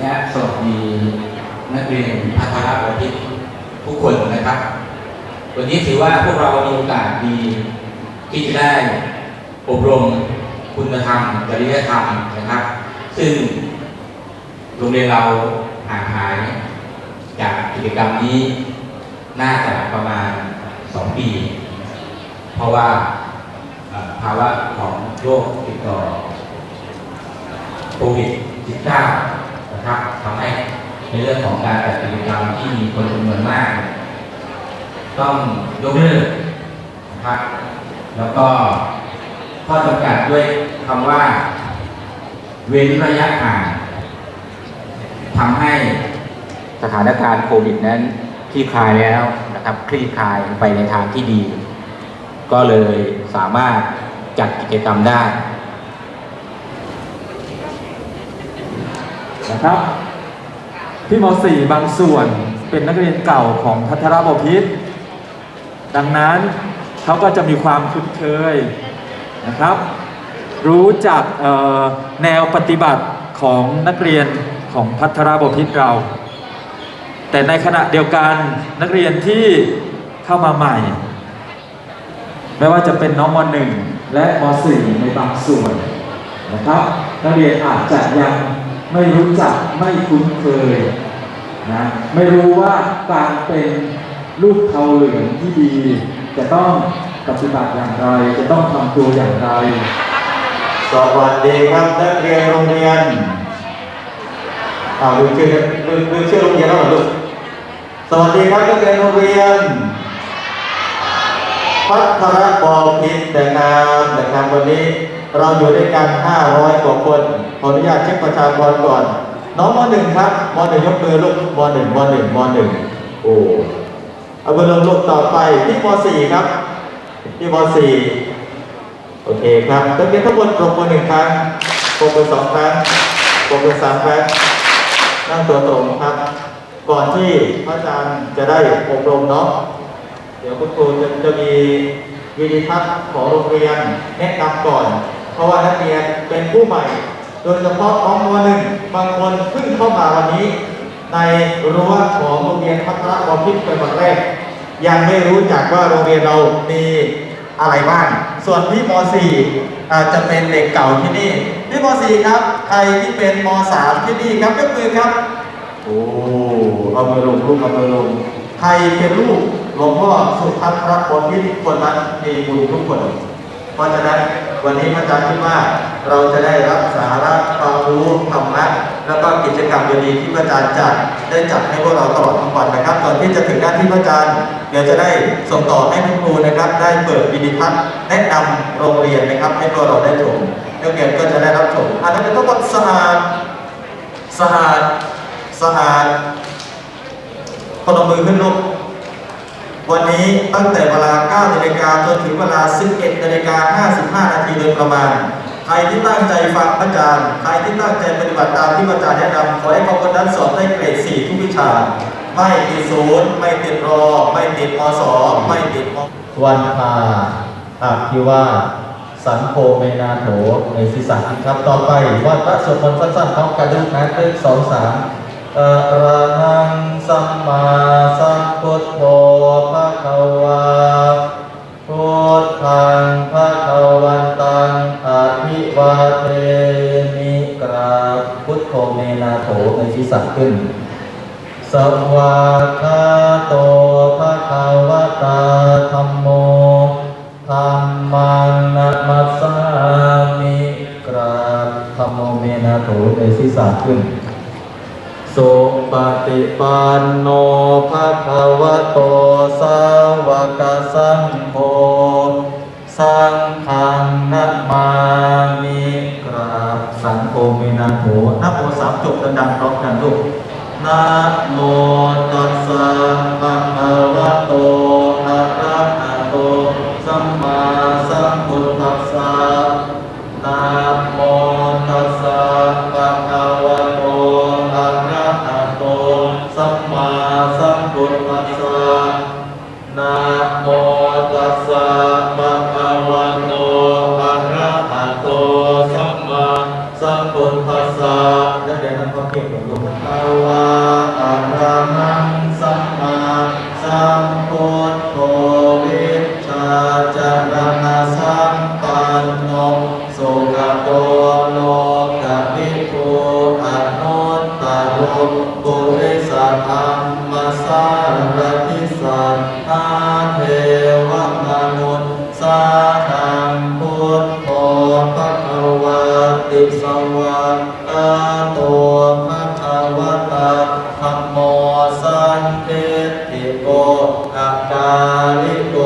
และสวัสดีนักเรียนพัฒนาประพิษทุกคนนะครับ วันนี้ถือว่าพวกเรามีโอกาสดีที่จะได้อบรมคุณธรรมจริยธรรมนะครับ ซึ่งโรงเรียนเราห่างหายจากกิจกรรมนี้น่าจะประมาณ 2 ปี เพราะว่าภาวะของโรคติดต่อโควิด -19 นะครับทำให้ในเรื่องของการจัดกิจกรรมที่มีคนจำนวนมาก ต้องยกเลิกนะครับแล้วก็ข้อจำกัดด้วยคำว่า เว้นระยะห่างทำให้สถานการณ์โควิดนั้นคลี่คลายแล้วนะครับ คลี่คลายไปในทางที่ดี ก็เลยสามารถจัดกิจกรรมได้ นะครับพี่ม .4 บางส่วนเป็นนักเรียนเก่าของพัทรบพิษดังนั้นเขาก็จะมีความคุ้นเคยนะครับ รู้จักแนวปฏิบัติของนักเรียนของพัทรบพิษเรา แต่ในขณะเดียวกันนักเรียนที่เข้ามาใหม่ ไม่ว่าจะเป็นน้องม .1 และม .4 ในบางส่วนนะครับ นักเรียนอาจจะยัง ไม่รู้จักไม่คุ้นเคยนะไม่รู้ว่าการเป็นลูกเทาเหลืองที่ดี จะต้องปฏิบัติอย่างไร จะต้องทำตัวอย่างไร สวัสดีครับนักเรียนโรงเรียนอ้าวลืมชื่อลืมลืมชื่อโรงเรียนแล้วเหรอลูกสวัสดีครับนักเรียนโรงเรียน พัทรบอพิษแต่งามนะครับวันนี้ เราอยู่ด้วยกัน 500 กว่าคน ขออนุญาตเช็คประชากรก่อน น้องมหนึ่งครับมหนึ่งยกมือลูกมหนึ่งมหนึ่งมหนึ่งโอ้เอาไปลงลูกต่อไปที่มสี่ครับ ที่มสี่โอเคครับนักเรียนทั้งหมดปรบมือหนึ่งครั้งปรบมือสองครั้งปรบมือสามครั้งนั่งตัวตรงครับ ก่อนที่พระอาจารย์จะได้อบรมเนาะ เดี๋ยวคุณครูจะจะมีวิดีทัศน์ของโรงเรียนแนะนำก่อน เพราะว่านักเรียนเป็นผู้ใหม่ โดยเฉพาะน้องมหนึ่งบางคนเพิ่งเข้ามาวันนี้ ในรั้วของโรงเรียนพัฒนาความคิดเป็นวันแรก ยังไม่รู้จักว่าโรงเรียนเรามีอะไรบ้าง ส่วนพี่ม .4 อาจจะเป็นเด็กเก่าที่นี่ พี่ม .4 ครับ ใครที่เป็นม .3 ที่นี่ครับยกมือครับ โอ้เอามือลงลูกเอามือลง ใครเป็นลูกห ลวงพ่อสุภัทรพลที่คนนั้นมีบุญทุกคน เพราะฉะนั้นวันนี้พระอาจารย์คิดว่าเราจะได้รับสาระความรู้ธรรมะแล้วก็กิจกรรมดีๆที่พระอาจารย์จัดได้จัดให้พวกเราตลอดทั้งวันนะครับก่อนที่จะถึงหน้าที่พระอาจารย์เดี๋ยวจะได้ส่งต่อให้คุณครูนะครับ ได้เปิดวิดีทัศน์แนะนำโรงเรียนนะครับให้พวกเราได้ชมนักเรียนก็จะได้รับชมอันนั้นเป็นทั้งสะอาสะอาสะอาดคนเอามือขึ้นลูก วันนี้ตั้งแต่เวลา 9 นาฬิกาจนถึงเวลา 11 นาฬิกา 55 นาทีโดยประมาณ ใครที่ตั้งใจฟังอาจารย์ ใครที่ตั้งใจปฏิบัติตามที่อาจารย์แนะนำขอให้เขาคนนั้นสอบได้เกรด 4 ทุกวิชา ไม่ติดศูนย์ไม่ติดรอ ไม่ติดมสไม่ติดมวันพาอาคิว่าสันโคเมนาโถในศีรษะครับต่อไปวัดพระสวดมนต์สั้นๆพร้อมกันด้วยนะเลขสองสามอระหังสัมมาสัมพุทโธภะคะวาพุทธังภะคะวันตังอภิวาเทมิกราพุทโธเมนาโถในศีรษะขึ้นสวากขาโตภะคะวะตาธัมโมธัมมังนะมัสสามิกราบธัมโมเมนาโถในศีรษะขึ้นสุ ปฏิปันโนภะคะวะโตสาวกสังโฆสังฆังนะมามิกราบสังโฆเมนะโถนะโมสามจบดังๆพร้อมกันลูกนะโมตัสสะภะคะวะโตอะระหะโตสัมมาสัมพุทธัสสะนะโมตัสสะ และเดี๋ยวนั้นก็เกับลงภาวะอะระหัง เตติโกอาการิโก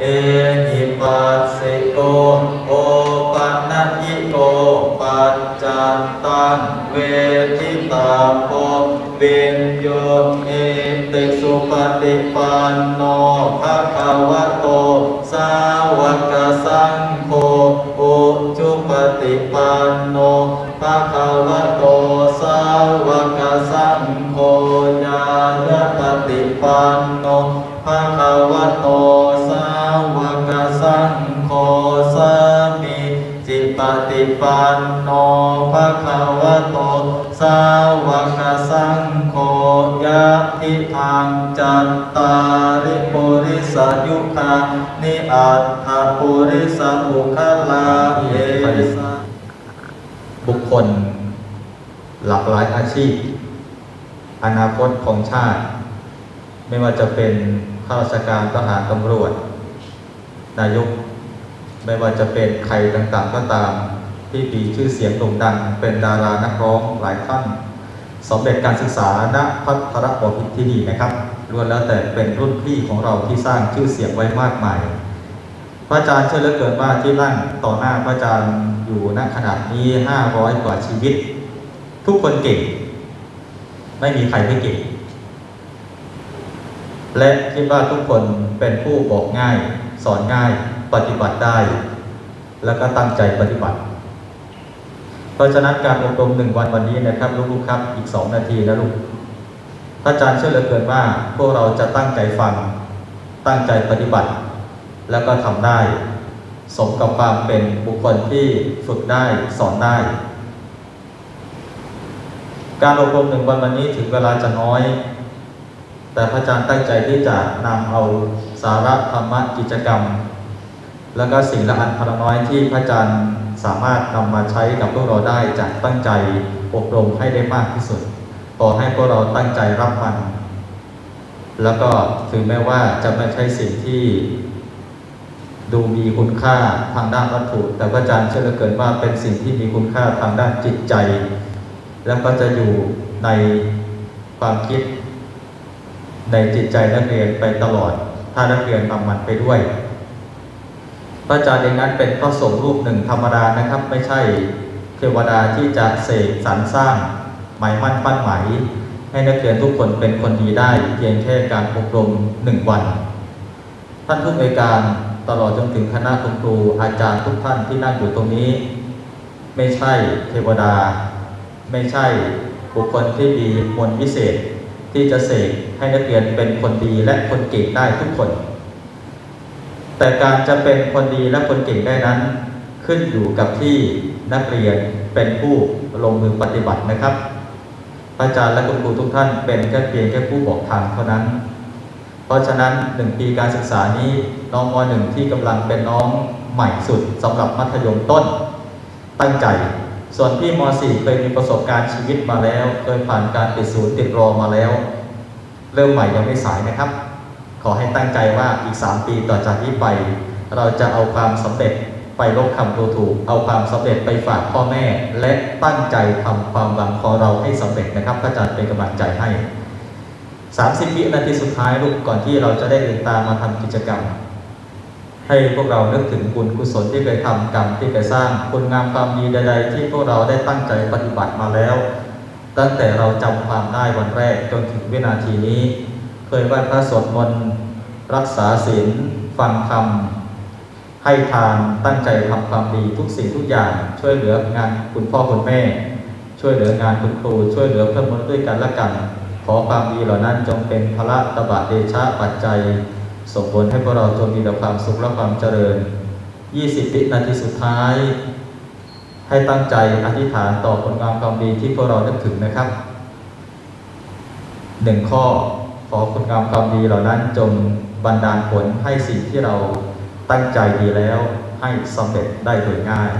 เอหิปัสสิโก โอปันนยิโก ปัจจันตัง เวทิตาโกเวนโยเอติสุปฏิปันโนภะคะวะโต ปันโนภะคะวะโต สาวกสังโฆยะทิทางจัตตาริปุริสยุคานิอัตถปุริสมุขลาเยสบุคคล หลากหลายอาชีพ อนาคตของชาติ ไม่ว่าจะเป็นข้าราชการทหารตำรวจ นายกไม่ว่าจะเป็นใครต่างๆก็ตาม ที่มีชื่อเสียงโด่งดัง เป็นดารานักร้องหลายท่านสำเร็จการศึกษาณพัทรบพิตรที่นี่นะครับล้วนแล้วแต่เป็นรุ่นพี่ของเราที่สร้างชื่อเสียงไว้มากมาย พระอาจารย์เชื่อเหลือเกินว่าที่นั่งต่อหน้าพระอาจารย์อยู่ณขนาดนี้ 500 กว่าชีวิต ทุกคนเก่ง ไม่มีใครไม่เก่ง และคิดว่าทุกคนเป็นผู้บอกง่าย สอนง่ายปฏิบัติได้ แล้วก็ตั้งใจปฏิบัติ เพราะฉะนั้นการอบรมหนึ่งวันวันนี้นะครับลูกๆครับอีกสองนาทีนะลูกพระอาจารย์เชื่อเหลือเกินว่า พวกเราจะตั้งใจฟัง ตั้งใจปฏิบัติ แล้วก็ทำได้ สมกับความเป็นบุคคลที่ฝึกได้สอนได้ การอบรมหนึ่งวันวันนี้ถึงเวลาจะน้อย แต่พระอาจารย์ตั้งใจที่จะนำเอาสาระธรรมะกิจกรรม แล้วก็สิ่งละอันพละน้อยที่พระอาจารย์ สามารถนำมาใช้กับพวกเราได้จากตั้งใจอบรมให้ได้มากที่สุดขอให้พวกเราตั้งใจรับมัน แล้วก็ถึงแม้ว่าจะไม่ใช่สิ่งที่ ดูมีคุณค่าทางด้านวัตถุ แต่พระอาจารย์เชื่อเหลือเกินว่าเป็นสิ่งที่มีคุณค่าทางด้านจิตใจ แล้วก็จะอยู่ในความคิด ในจิตใจนักเรียนไปตลอด ถ้านักเรียนนำมันไปด้วย พระอาจารย์เองนั้นเป็นพระสงฆ์รูปหนึ่งธรรมดานะครับ ไม่ใช่เทวดาที่จะเสกสรรสร้างหมายมั่นปั้นหมายให้นักเรียนทุกคนเป็นคนดีได้เพียงแค่การอบรมหนึ่งวัน ท่านผู้อำนวยการตลอดจนถึงคณะคุณครูอาจารย์ทุกท่านที่นั่งอยู่ตรงนี้ ไม่ใช่เทวดา ไม่ใช่บุคคลที่มีมนต์วิเศษที่จะเสกให้นักเรียนเป็นคนดีและคนเก่งได้ทุกคน แต่การจะเป็นคนดีและคนเก่งได้นั้น ขึ้นอยู่กับที่นักเรียนเป็นผู้ลงมือปฏิบัตินะครับอาจารย์และคุณครูทุกท่านเป็นแค่เพียงแค่ผู้บอกทางเท่านั้น เพราะฉะนั้นหนึ่งปีการศึกษานี้น้องมหนึ่งที่กำลังเป็นน้องใหม่สุดสำหรับมัธยมต้น ตั้งใจ ส่วนที่ม .4 เคยมีประสบการณ์ชีวิตมาแล้ว เคยผ่านการติดศูนย์ติดรอมาแล้ว เริ่มใหม่ยังไม่สายนะครับ ขอให้ตั้งใจว่าอีก 3 ปีต่อจากนี้ไป เราจะเอาความสำเร็จไปลบคำดูถูก เอาความสำเร็จไปฝากพ่อแม่ และตั้งใจทำความหวังของเราให้สำเร็จนะครับพระอาจารย์เป็นกำลังใจให้ 30 วินาทีสุดท้ายลูกก่อนที่เราจะได้เดินตามาทำกิจกรรม ให้พวกเรานึกถึงบุญกุศลที่เคยทำกรรมที่เคยสร้างคุณงามความดีใด ๆ ที่พวกเราได้ตั้งใจปฏิบัติมาแล้ว ตั้งแต่เราจำความได้วันแรกจนถึงวินาทีนี้ เคยไหว้พระสวดมนต์รักษาศีลฟังธรรมให้ทานตั้งใจทำความดีทุกสิ่งทุกอย่าง ช่วยเหลืองานคุณพ่อคุณแม่ ช่วยเหลืองานคุณครู ช่วยเหลือเพื่อนมนุษย์ด้วยกันและกัน ขอความดีเหล่านั้นจงเป็นพระตบะเดชะปัจจัยส่งผลให้พวกเราจงมีแต่ความสุขและความเจริญ 20 วินาทีสุดท้าย ให้ตั้งใจอธิษฐานต่อผลงานความดีที่พวกเรานึกถึงนะครับหนึ่งข้อ ขอคุณงามความดีเหล่านั้นจงบันดาลผลให้สิ่งที่เราตั้งใจดีแล้วให้สำเร็จได้โดยง่าย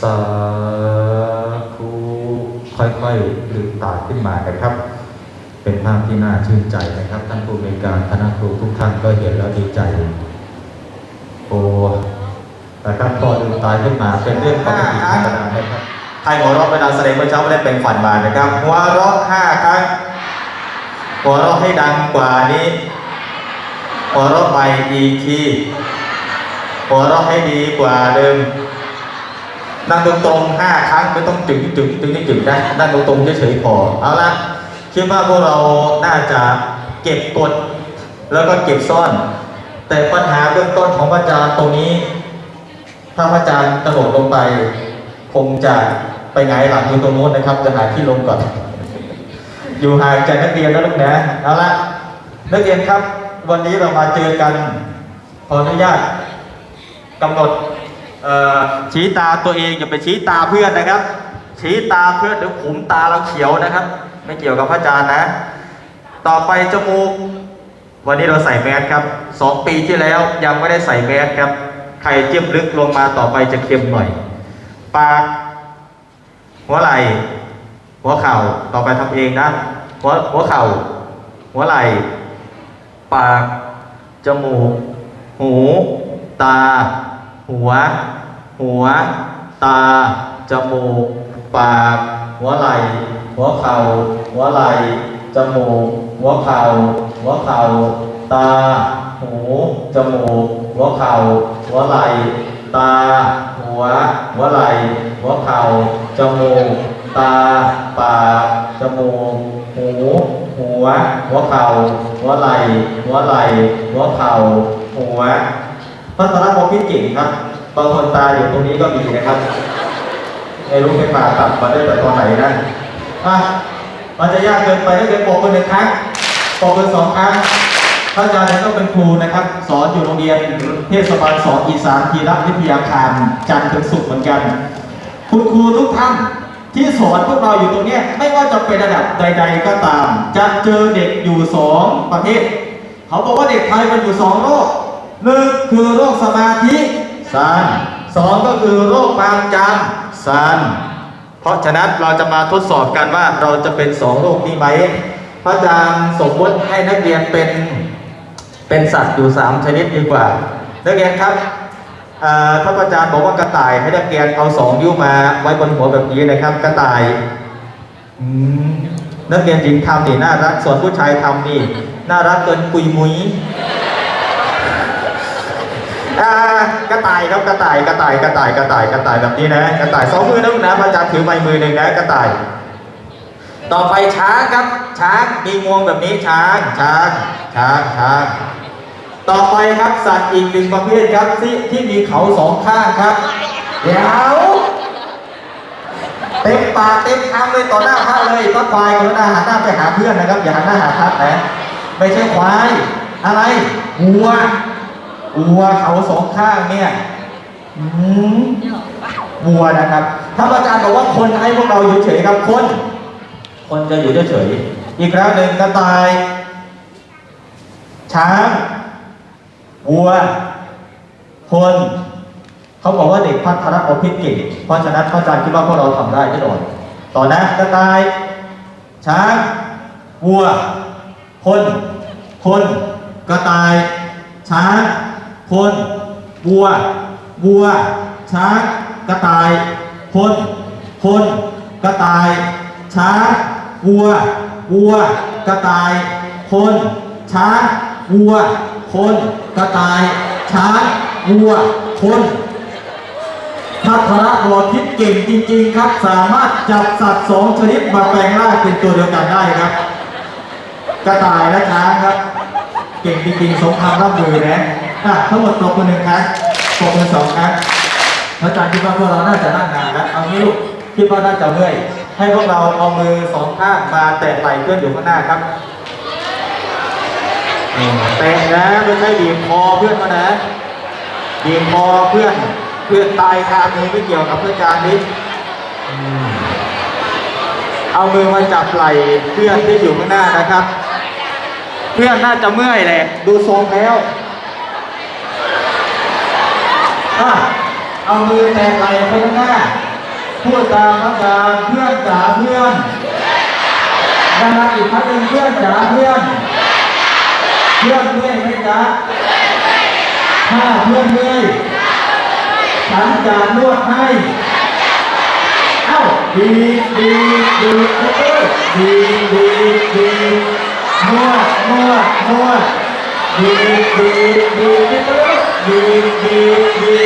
สาธุค่อยๆลืมตาขึ้นมานะครับ เป็นภาพที่น่าชื่นใจนะครับ ท่านผู้บริการคณะครูทุกท่านก็เห็นแล้วดีใจ โอ้นะครับพอลืมตาขึ้นมาเป็นเรื่องปกติธรรมดานะครับใครหัวเราะเวลาแสดงเมื่อเช้าไม่ได้เป็นฝันมานะครับหัวเราะห้าครั้ง หัวเราะให้ดังกว่านี้หัวเราะใหม่อีกทีหัวเราะให้ดีกว่าเดิม นั่งตรงๆห้าครั้งไม่ต้องจึงจึงจึงจึงนะนั่งตรงๆเฉยๆพอเอาละคิดว่าพวกเราน่าจะเก็บกดแล้วก็เก็บซ่อน แต่ปัญหาเบื้องต้นของพระอาจารย์ตรงนี้ ถ้าพระอาจารย์กระโดดลงไป คงจะไปไงหลังอยู่ตรงโน้นนะครับ จะหาที่ลงก่อน อยู่ห่างจากนักเรียนนะลูกนะเอาละนักเรียนครับ วันนี้เรามาเจอกันขออนุญาตกำหนดชี้ตาตัวเองอย่าไปชี้ตาเพื่อนนะครับ ชี้ตาเพื่อนเดี๋ยวขุมตาเราเขียวนะครับ ไม่เกี่ยวกับพระอาจารย์นะ ต่อไปจมูก วันนี้เราใส่แมสครับสองปีที่แล้วยังไม่ได้ใส่แมสครับไข่เจิ้มลึกลงมาต่อไปจะเค็มหน่อย ปากหัวไหล่ หัวเข่าต่อไปทำเองนะหัวหัวเข่า หัวไหล่ ปาก จมูก หู ตา หัว หัว ตา จมูก ปาก หัวไหล่ หัวเข่า หัวไหล่ จมูก หัวเข่า หัวเข่า ตา หู จมูก หัวเข่า หัวไหล่ ตา หัว หัวไหล่ หัวเข่า จมูก ตา ปาก จมูก หู หัว หัวเข่า หัวไหล่ หัวไหล่ หัวเข่า หัวพัฒนาโมพิจิตรครับ บางคนตาอยู่ตรงนี้ก็มีนะครับไม่รู้เป็นผ่าตัดมาได้แต่ตอนไหนนะอะมันจะยากเกินไปถ้าเกิดปกเป็นหนึ่งครั้งปกเป็นสองครั้งพระอาจารย์เนี่ยก็เป็นครูนะครับ สอนอยู่โรงเรียนเทศบาลสองอีสานทีรวิทยาคารจันทร์ถึงศุกร์เหมือนกัน คุณครูทุกท่าน ที่สอนพวกเราอยู่ตรงนี้ไม่ว่าจะเป็นระดับใด ๆ ก็ตาม จะเจอเด็กอยู่สองประเภทเขาบอกว่าเด็กไทยมันอยู่สองโรคหนึ่งคือโรคสมาธิสั้นสองก็คือโรคความจำสั้นเพราะฉะนั้นเราจะมาทดสอบกันว่าเราจะเป็นสองโรคนี้ไหมพระอาจารย์สมมติให้นักเรียนเป็นเป็นสัตว์อยู่สามชนิดดีกว่านักเรียนครับ ท่านอาจารย์บอกว่ากระต่ายให้นักเรียนเอาสองนิ้วมาไว้บนหัวแบบนี้นะครับ กระต่ายนักเรียนหญิงทำนี่น่ารัก ส่วนผู้ชายทำนี่น่ารักเกินปุยมุยกระต่ายครับกระต่ายกระต่ายกระต่ายกระต่ายกระต่ายแบบนี้นะกระต่ายสองมือนะนะพระอาจารย์ถือไม้มือหนึ่งนะกระต่าย ต่อไปช้างครับช้างมีงวงแบบนี้ช้างช้างช้างช้าง ต่อไปครับสัตว์อีกหนึ่งประเภทครับที่ที่มีเขาสองข้างครับ เดี๋ยวเต็มปากเต็มคำเลยต่อหน้าพระเลยพระควายกรุณาหันหน้าไปหาเพื่อนนะครับ อย่าหันหน้าหาพระนะไม่ใช่ควาย อะไรวัววัวเขาสองข้างเนี่ยอืมวัวนะครับท่านอาจารย์บอกว่าคนให้พวกเราอยู่เฉยครับคน คนจะอยู่เฉยอีกแล้วหนึ่งกระต่ายช้าง วัว คน เขาบอกว่าเด็กพัฒนาอาพิษเก่งเพราะฉะนั้นพระอาจารย์คิดว่าพวกเราทำได้แน่นอนต่อนะกระต่าย ช้างวัว คน คน กระต่าย ช้าง คนวัว วัว ช้าง กระต่าย คน คน กระต่าย ช้างวัว วัว กระต่าย คน ช้างวัว คนกระต่าย ช้างวัว คนพัทระบอพิษเก่งจริง ๆ ครับ สามารถจับสัตว์สองชนิดมาแปลงร่างเป็นตัวเดียวกันได้ครับ กระต่ายและช้างครับ เก่งจริงๆสงครามรับมือนะอะทั้งหมดตกมือหนึ่งครั้งตกมือสองครั้งอาจารย์คิดว่าพวกเราน่าจะนั่งนานแล้วเอางี้ลูกคิดว่าน่าจะเมื่อยให้พวกเราเอามือสองข้างมาแตะไหล่เพื่อนอยู่ข้างหน้าครับ เตะนะไม่ใช่บีบคอเพื่อนเขานะบีบคอเพื่อนเพื่อนตายคามือไม่เกี่ยวกับเพื่อนจานนี้เอามือมาจับไหล่เพื่อนที่อยู่ข้างหน้านะครับ เพื่อนน่าจะเมื่อยแหละดูทรงแล้วเอามือแตะไหล่ไปข้างหน้าพูดตามภาษาเพื่อนจ๋าเพื่อนนะครับอีกครั้หนึ่งเพื่อนจ๋าเพื่อน เพื่อนเมื่อยไหมจ๊ะถ้าเพื่อนเมื่อยฉันจะนวดให้เอ้าดีดีดีเอ้ดีดีดีนวดนวดนวดดีดีดีดีดีดี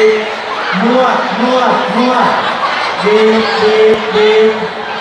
นวดนวดนวดดีดีดี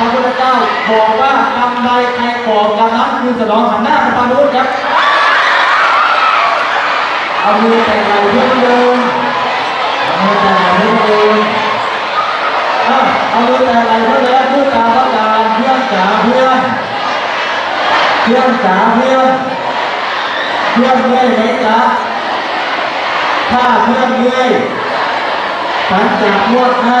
พระพุทธเจ้าบอกว่าทำใดใครบอการนั้นคือสนองหันหน้าไปทางนู้นครับเอามือแต่งไหล่เพื่อนเดินเอามือแต่งไหล่เพื่อนเดินเอามือแต่งไหล่เพื่อนเดินผู้การรับการเพื่อนจ๋าเพื่อนเพื่อนจ๋าเพื่อนเพื่อนเมื่อยไหมจ๊ะถ้าเพื่อนเมื่อยฉันจะนวดให้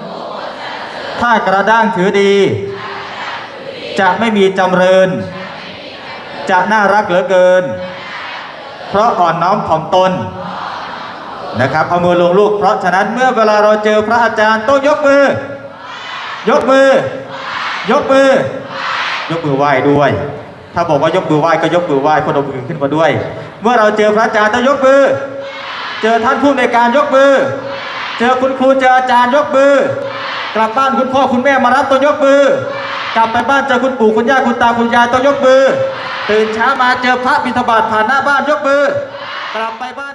ถ้ากระด้างถือดี จะไม่มีจำเริญ จะน่ารักเหลือเกิน เพราะอ่อนน้อมถ่อมตนนะครับเอามือลงลูก เพราะฉะนั้นเมื่อเวลาเราเจอพระอาจารย์ต้องยกมือ ยกมือ ยกมือ ยกมือไหว้ด้วย ถ้าบอกว่ายกมือไหว้ก็ยกมือไหว้คนอามือขึ้นมาด้วย เมื่อเราเจอพระอาจารย์ต้องยกมือ เจอท่านผู้ในการยกมือ เจอคุณครูเจออาจารย์ยกมือ กลับบ้านคุณพ่อคุณแม่มารับต้องยกมือ กลับไปบ้านเจอคุณปู่คุณย่าคุณตาคุณยายต้องยกมือ ตื่นเช้ามาเจอพระบิณฑบาตผ่านหน้าบ้านยกมือ กลับไปบ้าน